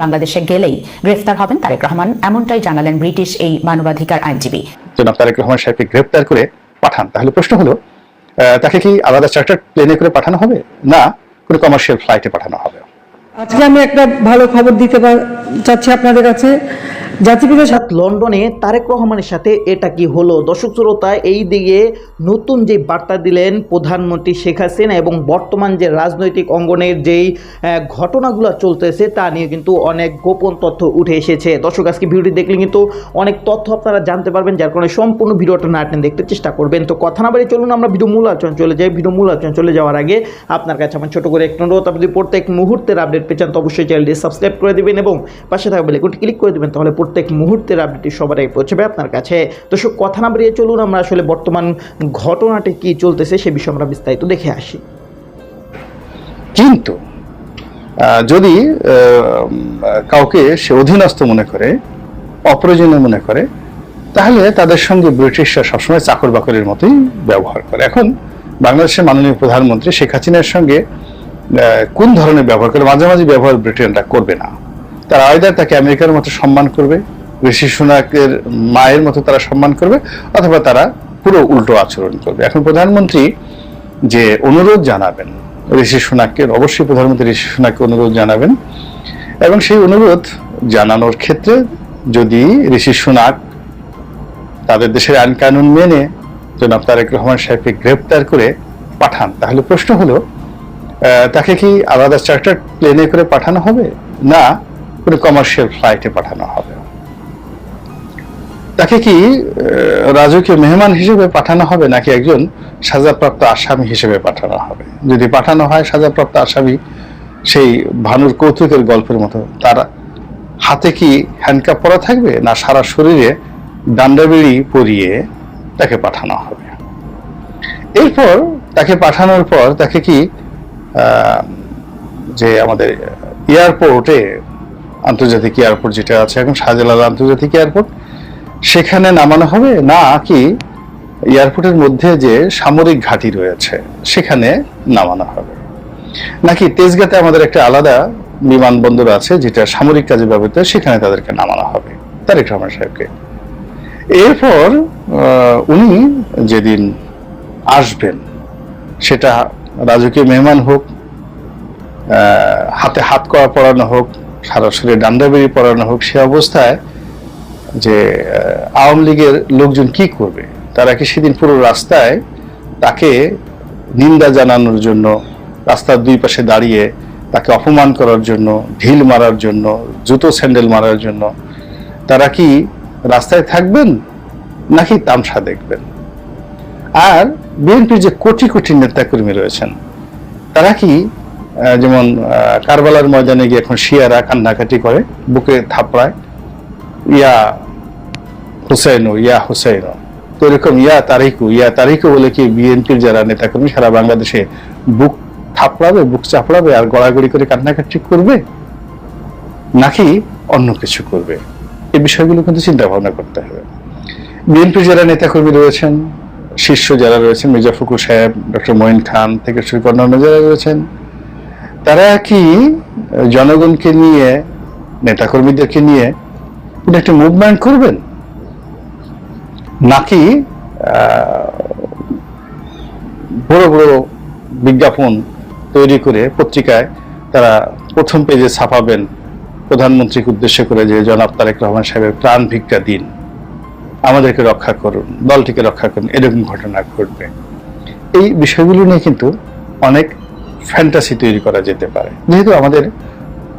বাংলাদেশে গেলেই গ্রেফতার হবেন তারেক রহমান। এমনটাই জানালেন ব্রিটিশ এই মানবাধিকার আইনজীবী। জনাব তারেক রহমান সাহেবকে গ্রেফতার করে পাঠান। তাহলে প্রশ্ন হলো আহ, তাকে কি আলাদা চার্টার প্লেনে করে পাঠানো হবে? না কোনো কমার্শিয়াল ফ্লাইটে পাঠানো হবে। আজকে আমি একটা ভালো খবর দিতে চাচ্ছি আপনাদের কাছে। জাতিপিতা অর্থাৎ লন্ডনে তারেক রহমানের সাথে এটা কি হলো? দর্শক শ্রোতা, এই দিকে নতুন যে বার্তা দিলেন প্রধানমন্ত্রী শেখ হাসিনা এবং বর্তমান যে রাজনৈতিক অঙ্গনের যেই ঘটনাগুলো চলতেছে তা নিয়ে কিন্তু অনেক গোপন তথ্য উঠে এসেছে। দর্শক, আজকে ভিডিওটি দেখলে কিন্তু অনেক তথ্য আপনারা জানতে পারবেন, যার কারণে সম্পূর্ণ ভিডিওটা না দেখতে চেষ্টা করবেন। তো কথা না বাড়ি চলুন, আমরা ভিডিও মূল আলোচনা চলে যাই। ভিডিও মূল আলোচনা চলে যাওয়ার আগে আপনার কাছে আমার ছোটো করে একটু অনুরোধ। আপনি প্রত্যেক মুহূর্তের আপডেট পেয়েছেন তো অবশ্যই চ্যানেলটি সাবস্ক্রাইব করে দেবেন এবং পাশে থাকা বেলাইকনটি ক্লিক করে দিবেন, তাহলে প্রত্যেক মুহূর্তের আপডেটটি সবার আগে পৌঁছবে আপনার কাছে। তো সব কথা না বাড়িয়ে চলুন, আমরা আসলে বর্তমান ঘটনাটি কি চলতেছে সে বিষয়ে আমরা বিস্তারিত দেখে আসি। কিন্তু যদি কাউকে সে অধীনস্থ মনে করে, অপ্রয়োজনীয় মনে করে, তাহলে তাদের সঙ্গে ব্রিটিশরা সবসময় চাকর বাকরের মতোই ব্যবহার করে। এখন, বাংলাদেশের মাননীয় প্রধানমন্ত্রী শেখ হাসিনার সঙ্গে কোন ধরনের ব্যবহার করে? মাঝামাঝি ব্যবহার ব্রিটেনরা করবে না। তারা আয়দার তাকে আমেরিকার মতো সম্মান করবে, ঋষি সুনাকের মায়ের মতো তারা সম্মান করবে, অথবা তারা পুরো উল্টো আচরণ করবে। এখন প্রধানমন্ত্রী যে অনুরোধ জানাবেন, ঋষি সোনাককে, অবশ্যই প্রধানমন্ত্রী ঋষি সোনাককে অনুরোধ জানাবেন, এবং সেই অনুরোধ জানানোর ক্ষেত্রে যদি ঋষি সোনাক তাদের দেশের আইন কানুন মেনে জনাব তারেক রহমান সাহেবকে গ্রেপ্তার করে পাঠান, তাহলে প্রশ্ন হলো তাকে কি আলাদা চার্টার প্লেনে করে পাঠানো হবে? না কোনো কমার্শিয়াল ফ্লাইটে পাঠানো হবে। তাকে কি রাজকীয় মেহমান হিসেবে পাঠানো হবে নাকি একজন সাজাপ্রাপ্ত আসামি হিসেবে পাঠানো হবে? যদি পাঠানো হয় সাজাপ্রাপ্ত আসামি, সেই ভানুর কৌতুকের গল্পের মতো, তার হাতে কি হ্যান্ডকাপ পরা থাকবে না সারা শরীরে ডান্ডাবেড়ি পরিয়ে তাকে পাঠানো হবে? এরপর তাকে পাঠানোর পর তাকে কি যে আমাদের এয়ারপোর্টে আন্তর্জাতিক এয়ারপোর্ট যেটা আছে এখন, শাহজালাল আন্তর্জাতিক এয়ারপোর্ট, সেখানে নামানো হবে না কি এয়ারপোর্টের মধ্যে যে সামরিক ঘাঁটি রয়েছে, সেখানে নামানো হবে। নাকি তেজগাতে আমাদের একটা আলাদা বিমানবন্দর আছে, যেটা সামরিক কাজে ব্যবহৃত, সেখানে তাদেরকে নামানো হবে, তারেক রহমান সাহেবকে। এরপর উনি যেদিন আসবেন, সেটা রাজকীয় মেহমান হোক হাতে হাত করা পরানো হোক সারা শরীরে ডান্ডা বেরিয়ে পরানো হোক, সে অবস্থায় যে আওয়ামী লীগের লোকজন কি করবে? তারা কি সেদিন পুরো রাস্তায় তাকে নিন্দা জানানোর জন্য, রাস্তার দুই পাশে দাঁড়িয়ে তাকে অপমান করার জন্য, ঢিল মারার জন্য, জুতো স্যান্ডেল মারার জন্য, তারা কি রাস্তায় থাকবেন নাকি তামসা দেখবেন? আর বিএনপির যে কোটি কোটি নেতাকর্মী রয়েছেন, তারা কি যেমন কারবালার ময়দানে গিয়ে এখন শিয়ারা কান্নাকাটি করে, বুকে থাপড়ায়, ইয়া হুসাইনু ইয়া হুসাইনু। তো এরকম ইয়া তারিকু ইয়া তারিকু বলে কি বিএনপির যারা নেতাকর্মী, সারা বাংলাদেশে বুক থাপড়াবে, বুক চাপড়াবে আর গড়াগড়ি করে কান্নাকাটি করবে? নাকি অন্য কিছু করবে? এই বিষয়গুলো কিন্তু চিন্তা ভাবনা করতে হবে। বিএনপির যারা নেতাকর্মী রয়েছেন, শীর্ষ যারা রয়েছেন, মির্জা ফখরুল সাহেব, ডক্টর মঈন খান থেকে শুরু করে অন্যান্য যারা রয়েছেন তারা কি জনগণকে নিয়ে, নেতাকর্মীদেরকে নিয়ে একটা মুভমেন্ট করবেন? নাকি বড় বড় বিজ্ঞাপন তৈরি করে পত্রিকায় তারা প্রথম পেজে ছাপাবেন প্রধানমন্ত্রীকে উদ্দেশ্য করে যে, জনাব তারেক রহমান সাহেবের প্রাণ ভিক্ষা দিন। আমাদেরকে রক্ষা করুন, দলটিকে রক্ষা করুন। এরকম ঘটনা ঘটবে। এই বিষয়গুলো নিয়ে কিন্তু অনেক ফ্যান্টাসি তৈরি করা যেতে পারে। যেহেতু আমাদের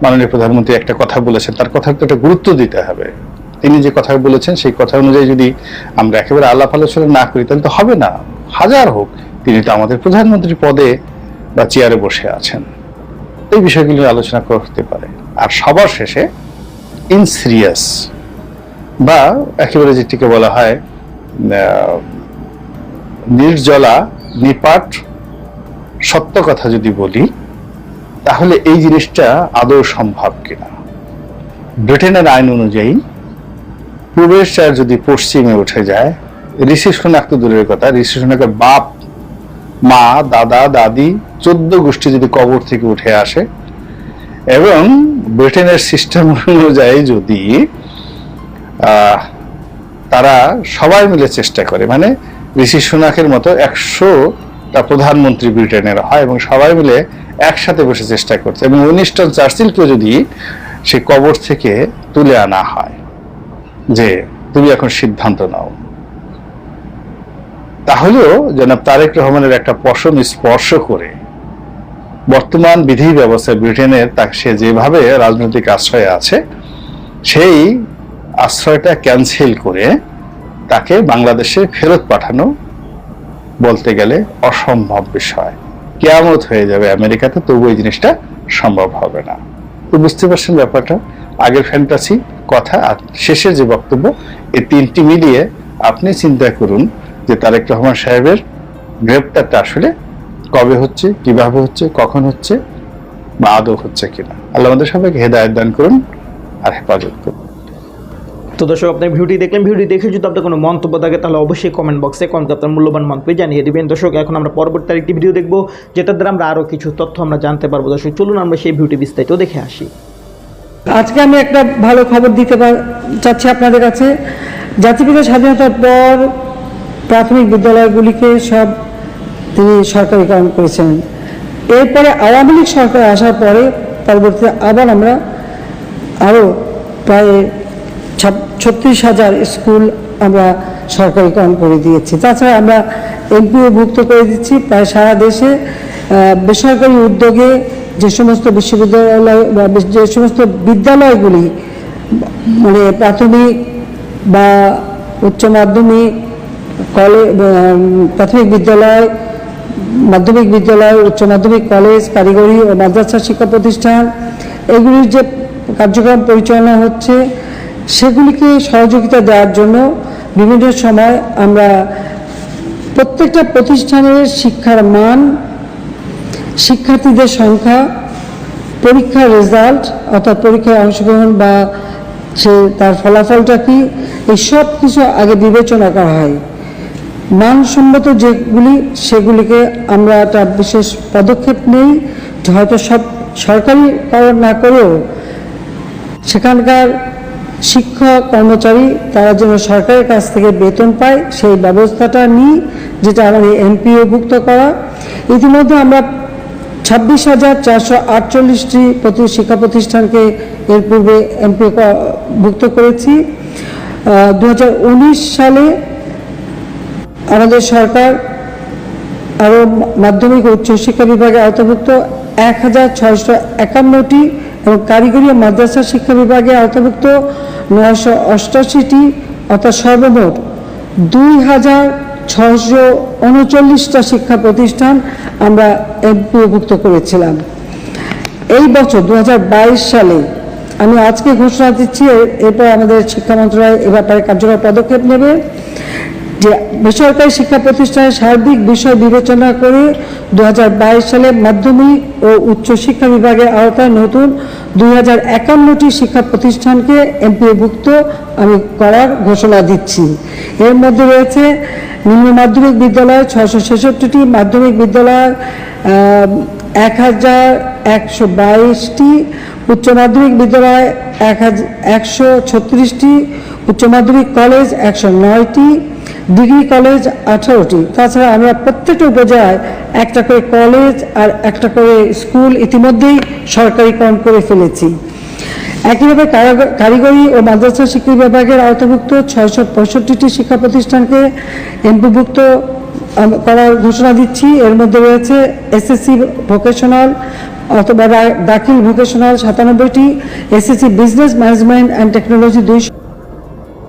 মাননীয় প্রধানমন্ত্রী একটা কথা বলেছেন, তার কথাকে একটা গুরুত্ব দিতে হবে। তিনি যে কথা বলেছেন, সেই কথা অনুযায়ী যদি আমরা একেবারে আলাপ আলোচনা না করি, তাহলে তো হবে না। হাজার হোক, তিনি তো আমাদের প্রধানমন্ত্রী পদে বা চেয়ারে বসে আছেন। এই বিষয়গুলো আলোচনা করতে পারে। আর সবার শেষে ইন সিরিয়াস বা একেবারে যেটিকে বলা হয় নির্জলা, নিপাট সত্য কথা যদি বলি, তাহলে এই জিনিসটা আদৌ সম্ভব কিনা? ব্রিটেনের আইন অনুযায়ী, পূর্বের চার যদি পশ্চিমে উঠে যায়, ঋষি সোনাক তো দূরের কথা, ঋষি সোনাকের বাপ, মা, দাদা, দাদি, চোদ্দ গোষ্ঠী যদি কবর থেকে উঠে আসে, এবং ব্রিটেনের সিস্টেম অনুযায়ী যদি তারা সবাই মিলে চেষ্টা করে মানে ঋষি সুনাকের মতো একশোটা প্রধানমন্ত্রী ব্রিটেনের হয় এবং সবাই মিলে একসাথে বসে চেষ্টা করছে এবং উইনিস্টন চার্চিলকে যদি সে কবর থেকে তুলে আনা হয় যে তুমি এখন সিদ্ধান্ত নাও। তাহলেও জনাব তারেক রহমানের একটা পশম স্পর্শ করে বর্তমান বিধি ব্যবস্থায় ব্রিটেনের তাকে সে যেভাবে রাজনৈতিক আশ্রয়ে আছে, সেই আশ্রয়টা ক্যান্সেল করে তাকে বাংলাদেশে ফেরত পাঠানো বলতে গেলে অসম্ভব বিষয়। কেয়ামত হয়ে যাবে আমেরিকাতে, তবু এই জিনিসটা সম্ভব হবে না। তো বুঝতে পারছেন ব্যাপারটা? আগের ফ্যান্টাসি কথা আর শেষের যে বক্তব্য এই তিনটি মিলিয়ে আপনি চিন্তা করুন যে তারেক রহমান সাহেবের গ্রেপ্তারটা আসলে কবে হচ্ছে, কীভাবে হচ্ছে, কখন হচ্ছে, বা আদৌ হচ্ছে কিনা। আল্লাহ আমাদের সবাইকে হেদায়ত দান করুন আর হেফাজত করুন। তো দর্শক, আপনার ভিডিওটি দেখলেন ভিডিও দেখে যদি আপনার কোনো মন্তব্য থাকে, তাহলে অবশ্যই কমেন্ট বক্সে কমেন্ট আপনার মূল্যবান মন্তব্য জানিয়ে দিবেন। দর্শক, এখন আমরা পরবর্তী আরেকটি ভিডিও দেখব, যেটার দ্বারা আমরা আরও কিছু তথ্য আমরা জানতে পারব। দর্শক, চলুন আমরা সেই ভিডিওটি বিস্তারিত দেখে আসি। আজকে আমি একটা ভালো খবর দিতে চাচ্ছি আপনাদের কাছে। জাতিপিতা স্বাধীনতার পর প্রাথমিক বিদ্যালয়গুলিকে সব তিনি সরকারিকরণ করেছেন। এরপরে আওয়ামী লীগ সরকার আসার পরে পরবর্তীতে আবার আমরা আরও প্রায় ছত্রিশ হাজার স্কুল আমরা সরকারিকরণ করে দিয়েছি। তাছাড়া আমরা এমপিও ভুক্ত করে দিচ্ছি। প্রায় সারা দেশে বেসরকারি উদ্যোগে যে সমস্ত বিশ্ববিদ্যালয় বা যে সমস্ত বিদ্যালয়গুলি মানে প্রাথমিক বা উচ্চ মাধ্যমিক কলেজ প্রাথমিক বিদ্যালয়, মাধ্যমিক বিদ্যালয়, উচ্চ মাধ্যমিক কলেজ, কারিগরি ও মাদ্রাসা শিক্ষা প্রতিষ্ঠান, এগুলির যে কার্যক্রম পরিচালনা হচ্ছে সেগুলিকে সহযোগিতা দেওয়ার জন্য বিভিন্ন সময় আমরা প্রত্যেকটা প্রতিষ্ঠানের শিক্ষার মান, শিক্ষার্থীদের সংখ্যা, পরীক্ষার রেজাল্ট অর্থাৎ পরীক্ষায় অংশগ্রহণ বা সে তার ফলাফলটা কি, এই সব কিছু আগে বিবেচনা করা হয়। মানসম্মত যেগুলি, সেগুলিকে আমরা একটা বিশেষ পদক্ষেপ নেই, হয়তো সব সরকারি না করেও সেখানকার শিক্ষক কর্মচারী, তারা যেন সরকারের কাছ থেকে বেতন পায়, সেই ব্যবস্থাটা নিই, যেটা আমাদের এমপিওভুক্ত করা। ইতিমধ্যে আমরা ছাব্বিশ হাজার চারশো আটচল্লিশটি প্রতি শিক্ষা প্রতিষ্ঠানকে এর পূর্বে এমপিও ভুক্ত করেছি। দু হাজার উনিশ সালে আমাদের সরকার আরও মাধ্যমিক উচ্চশিক্ষা বিভাগে আওতাভুক্ত। এক হাজার ছয়শো একান্নটি এবং কারিগরি ও মাদ্রাসা শিক্ষা বিভাগে আওতাভুক্ত নয়শো অষ্টাশিটি অর্থাৎ সর্বমোট দুই হাজার ছশো উনচল্লিশটা শিক্ষা প্রতিষ্ঠান আমরা এমপিওভুক্ত করেছিলাম। এই বছর দু হাজার বাইশ সালে আমি আজকে ঘোষণা দিচ্ছি এর- এরপর আমাদের শিক্ষা মন্ত্রণালয় এ ব্যাপারে কার্যকর পদক্ষেপ নেবে। যে বেসরকারি শিক্ষা প্রতিষ্ঠানের সার্বিক বিষয় বিবেচনা করে দু হাজার বাইশ সালে মাধ্যমিক ও উচ্চ শিক্ষা বিভাগের আওতায় নতুন দুই হাজার একান্নটি শিক্ষা প্রতিষ্ঠানকে এমপিওভুক্ত আমি করার ঘোষণা দিচ্ছি। এর মধ্যে রয়েছে নিম্ন মাধ্যমিক বিদ্যালয় ছশো ছেষট্টিটি, মাধ্যমিক বিদ্যালয় এক হাজার একশো বাইশটি, উচ্চ মাধ্যমিক বিদ্যালয় এক হাজার একশো ছত্রিশটি, উচ্চ মাধ্যমিক কলেজ একশো নয়টি ডিগ্রি কলেজ আঠারোটি। তাছাড়া আমরা প্রত্যেকটা উপজেলায় একটা করে কলেজ আর একটা করে স্কুল ইতিমধ্যেই সরকারিকরণ করে ফেলেছি। একইভাবে কারিগরি ও মাদ্রাসা শিক্ষা বিভাগের আওতাভুক্ত ছয়শো পঁয়ষট্টিটি শিক্ষা প্রতিষ্ঠানকে এমপিভুক্ত করার ঘোষণা দিচ্ছি। এর মধ্যে রয়েছে এসএসসি ভোকেশনাল অথবা Dakhil vocational সাতানব্বইটি, SSC business management and technology দুইশো